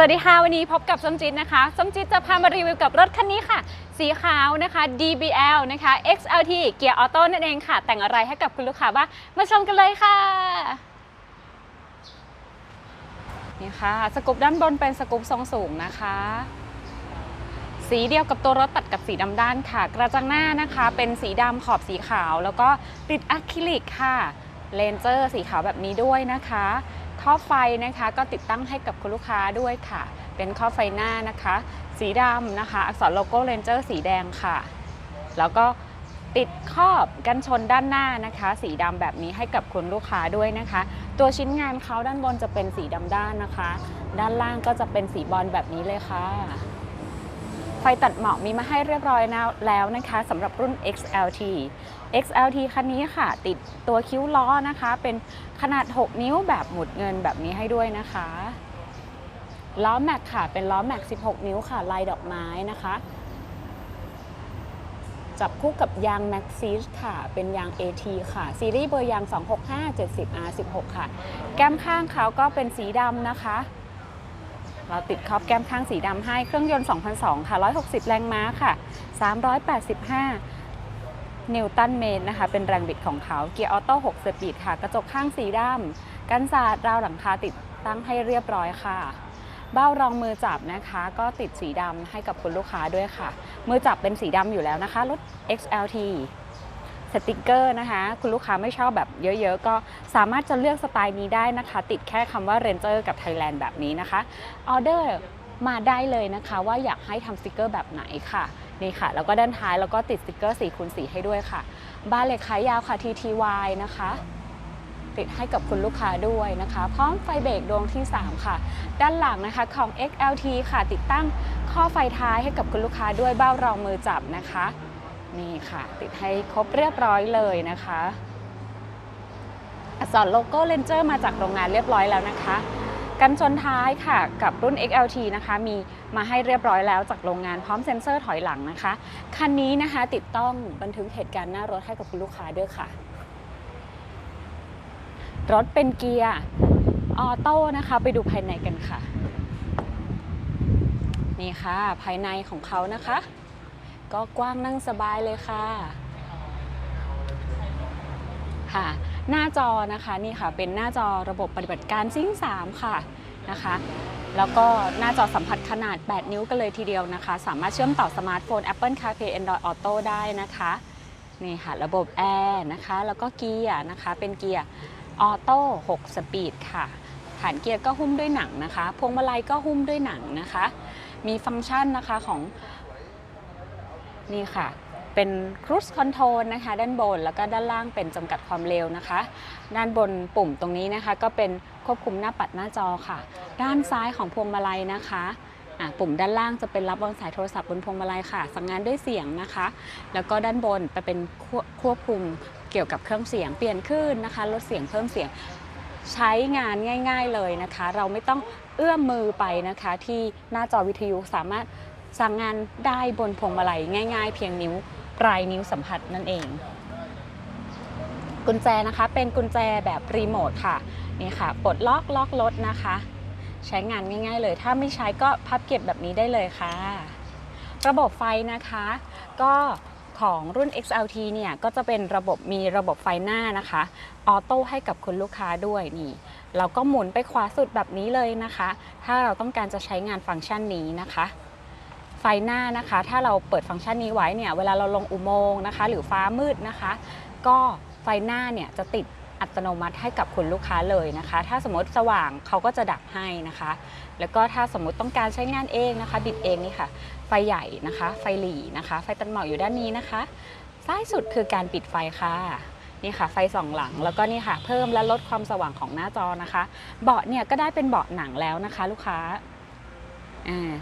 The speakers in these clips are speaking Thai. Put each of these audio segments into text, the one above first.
สวัสดีค่ะ วันนี้พบกับส้มจิตนะคะ ส้มจิตจะพามารีวิวกับรถคันนี้ค่ะ สีขาวนะคะ DBL นะคะ XLT เกียร์ออโต้นั่นเองค่ะ แต่งอะไรให้กับคุณลูกค้าบ้างมาชมกันเลยค่ะนี่ค่ะ สกูปด้านบนเป็นสกูปทรงสูงนะคะ สีเดียวกับตัวรถตัดกับสีดำด้านค่ะ กระจังหน้านะคะ เป็นสีดำขอบสีขาว แล้วก็ติดอะคริลิกค่ะเลนเจอร์สีขาวแบบนี้ด้วยนะคะ ข้อบไฟนะคะ ก็ติดตั้งให้กับคุณลูกค้าด้วยค่ะ เป็นข้อบไฟหน้านะคะ สีดำนะคะ อักษรโลโก้เรนเจอร์สีแดงค่ะ แล้วก็ติดครอบกันชนด้านหน้านะคะ สีดำแบบนี้ให้กับคุณลูกค้าด้วยนะคะ ตัวชิ้นงานเขาด้านบนจะเป็นสีดำด้านนะคะ ด้านล่างก็จะเป็นสีบอลแบบนี้เลยค่ะ ไฟตัดหมอกมีมาให้เรียบร้อยแล้วนะคะสำหรับรุ่น XLT XLT คันนี้ค่ะ ติดตัวคิ้วล้อนะคะ เป็นขนาด 6 นิ้วแบบหมุดเงินแบบนี้ให้ด้วยนะคะล้อแม็กค่ะ เป็นล้อแม็ก 16 นิ้วค่ะ ลายดอกไม้นะคะ จับคู่กับยาง Max s e e ค่ะ เป็นยาง AT ค่ะ ซีรีส์เบอร์ยาง 265 70 R16 ค่ะ แก้มข้างเขาก็เป็นสีดำนะคะ เราติดครอบแก้มข้างสีดำให้เครื่องยนต์2002ค่ะ 160 แรงม้าค่ะ 385 นิวตันเมตรนะคะ เป็นแรงบิดของเขาเกียร์ออโต้6สปีดค่ะ กระจกข้างสีดำกันสาดราวหลังคาติดตั้งให้เรียบร้อยค่ะ เบ้ารองมือจับนะคะ ก็ติดสีดำให้กับคุณลูกค้าด้วยค่ะ มือจับเป็นสีดำอยู่แล้วนะคะรถ XLT สติกเกอร์นะคะ คุณลูกค้าไม่ชอบแบบเยอะๆ ก็สามารถจะเลือกสไตล์นี้ได้นะคะ ติดแค่คำว่า Ranger กับ Thailand แบบนี้นะคะออเดอร์มาได้เลยนะคะ ว่าอยากให้ทำสติกเกอร์แบบไหนค่ะนี่ค่ะ แล้วก็ด้านท้ายแล้วก็ติดสติกเกอร์4คูณ4ให้ด้วยค่ะ บ้านเหล็กขายยาวค่ะ TTY นะคะ ติดให้กับคุณลูกค้าด้วยนะคะ พร้อมไฟเบรกดวงที่ 3 ค่ะ ด้านหลังนะคะของ XLT ค่ะ ติดตั้งข้อไฟท้ายให้กับคุณลูกค้าด้วยเบ้ารองมือจับนะคะ นี่ค่ะ ติดให้ครบเรียบร้อยเลยนะคะ อักษรโลโก้เลนเจอร์มาจากโรงงานเรียบร้อยแล้วนะคะกันชนท้ายค่ะกับรุ่น XLT นะคะ มีมาให้เรียบร้อยแล้วจากโรงงานพร้อมเซ็นเซอร์ถอยหลังนะคะ คันนี้นะคะติดต้องบันทึกเหตุการณ์หน้ารถให้กับคุณลูกค้าด้วยค่ะ รถเป็นเกียร์ออโต้นะคะ ไปดูภายในกันค่ะ นี่ค่ะ ภายในของเขานะคะ ก็กว้างนั่งสบายเลยค่ะ ค่ะ หน้าจอนะคะนี่ค่ะเป็นหน้าจอระบบปฏิบัติการซิ่ง3ค่ะนะคะแล้วก็หน้าจอสัมผัสขนาด 8 นิ้วกันเลยทีเดียวนะคะ สามารถเชื่อมต่อสมาร์ทโฟน Apple CarPlay Android Auto ได้นะคะนี่ค่ะระบบแอร์นะคะ แล้วก็เกียร์นะคะเป็นเกียร์ออโต้6สปีดค่ะฐานเกียร์ก็หุ้มด้วยหนังนะคะ พวงมาลัยก็หุ้มด้วยหนังนะคะ มีฟังก์ชันนะคะของ นี่ค่ะ เป็น cruise control นะคะ ด้านบนแล้วก็ด้านล่างเป็นจำกัดความเร็วนะคะ ด้านบนปุ่มตรงนี้นะคะ ก็เป็นควบคุมหน้าปัดหน้าจอค่ะ ด้านซ้ายของพวงมาลัยนะคะปุ่มด้านล่างจะเป็นรับบางสายโทรศัพท์บนพวงมาลัยค่ะ สั่งงานด้วยเสียงนะคะ แล้วก็ด้านบนจะเป็นควบคุมเกี่ยวกับเครื่องเสียงเปลี่ยนคลื่นนะคะ ลดเสียงเพิ่มเสียงใช้งานง่าย ๆเลยนะคะ เราไม่ต้องเอื้อมมือไปนะคะ ที่หน้าจอวิทยุสามารถ สั่งงานได้บนพวงมาลัยง่ายๆ เพียงนิ้วปลายนิ้วสัมผัสนั่นเอง กุญแจนะคะเป็นกุญแจแบบรีโมทค่ะนี่ค่ะปลดล็อกล็อกรถนะคะ ใช้งานง่าย ๆ เลย ถ้าไม่ใช้ก็พับเก็บแบบนี้ได้เลยค่ะ ระบบไฟนะคะ ก็ของรุ่น XLT เนี่ยก็จะเป็นระบบมีระบบไฟหน้านะคะออโต้ให้กับคุณลูกค้าด้วยนี่ เราก็หมุนไปขวาสุดแบบนี้เลยนะคะ ถ้าเราต้องการจะใช้งานฟังก์ชันนี้นะคะ ไฟหน้านะคะ ถ้าเราเปิดฟังก์ชันนี้ไว้เนี่ยเวลาเราลงอุโมงค์นะคะ หรือฟ้ามืดนะคะ ก็ไฟหน้าเนี่ยจะติดอัตโนมัติให้กับคุณลูกค้าเลยนะคะ ถ้าสมมติสว่างเขาก็จะดับให้นะคะ แล้วก็ถ้าสมมติต้องการใช้งานเองนะคะ บิดเองนี่ค่ะ ไฟใหญ่นะคะ ไฟหลีนะคะ ไฟตัดหมอกอยู่ด้านนี้นะคะ ซ้ายสุดคือการปิดไฟค่ะนี่ค่ะไฟสองหลังแล้วก็นี่ค่ะ เพิ่มและลดความสว่างของหน้าจอนะคะ เบาะเนี่ยก็ได้เป็นเบาะหนังแล้วนะคะ ลูกค้า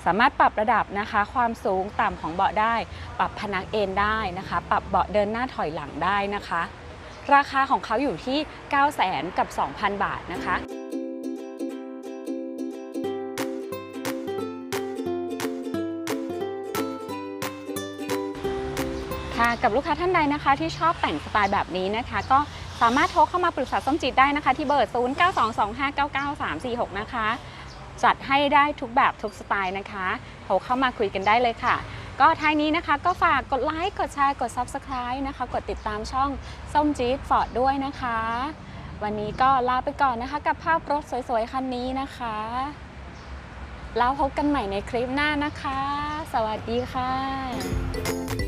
สามารถปรับระดับนะคะ ความสูงต่ำของเบาะได้ ปรับพนักเอนได้นะคะ ปรับเบาะเดินหน้าถอยหลังได้นะคะ ราคาของเขาอยู่ที่ 9 0 0 0 0กับ 2,000 บาทนะคะค่ะกับลูกค้าท่านใดนะคะ ที่ชอบแต่งสไตล์แบบนี้นะคะ ก็สามารถโทรเข้ามาปรึกษาส้มจิตได้นะคะ ที่เบอร์ 0922599346 นะคะ จัดให้ได้ทุกแบบทุกสไตล์นะคะโทรเข้ามาคุยกันได้เลยค่ะ ก็ท้ายนี้นะคะก็ฝากกดไลค์กดแชร์กด Subscribe นะคะ กดติดตามช่องส้มจี๊ดฟอร์ดด้วยนะคะ วันนี้ก็ลาไปก่อนนะคะ กับภาพรถสวยๆ คันนี้นะคะ แล้วพบกันใหม่ในคลิปหน้านะคะ สวัสดีค่ะ